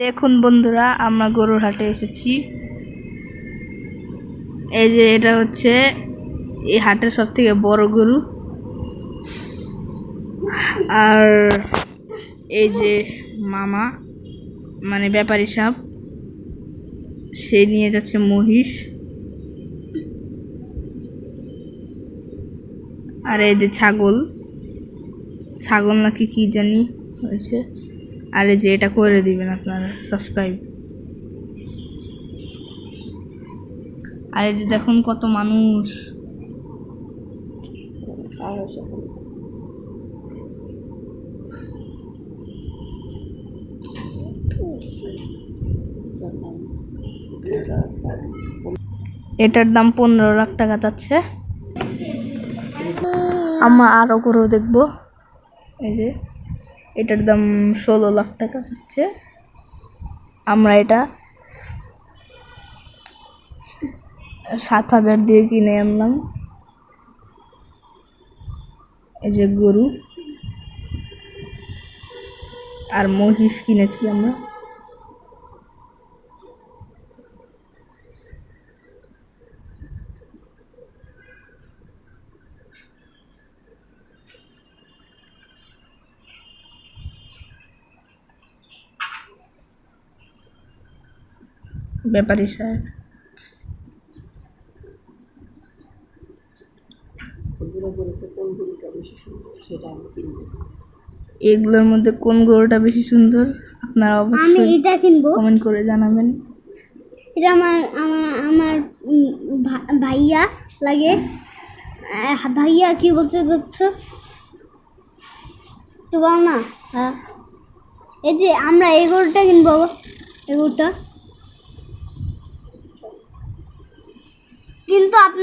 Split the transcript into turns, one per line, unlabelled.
দেখুন বন্ধুরা, আমরা গরুর হাটে এসেছি। এই যে এটা হচ্ছে এই হাটের সব থেকে বড় গরু। আর এই যে মামা মানে ব্যাপারী সাপ, সে নিয়ে যাচ্ছে মহিষ। আর এই যে ছাগল ছাগল নাকি কি জানি হয়েছে। আর যে এটা করে দিবেন আপনারা সাবস্ক্রাইব আর এই যে দেখুন কত মানুষ। এটার দাম পনেরো লাখ টাকা যাচ্ছে। আমরা আরও গরু দেখব। এই যে এটার দাম ষোলো লাখ টাকা যাচ্ছে আমরা এটা সাত হাজার দিয়ে কিনে আনলাম। এই যে গরু। আর মহিষ কিনেছি আমরা। ব্যাপারী সাহেব এগুলোর মধ্যে কোন গরুটা বেশি সুন্দর? আপনারা
আমি
অবশ্যই
এটা কিনবো।
কমেন্ট করে জানাবেন।
এটা আমার আমার আমার ভাইয়া লাগে। ভাইয়া কি বলতে চাচ্ছ? তো বল না। হ্যাঁ এই যে আমরা এই গরুটা কিনবো। এই গরুটা। бесплатные.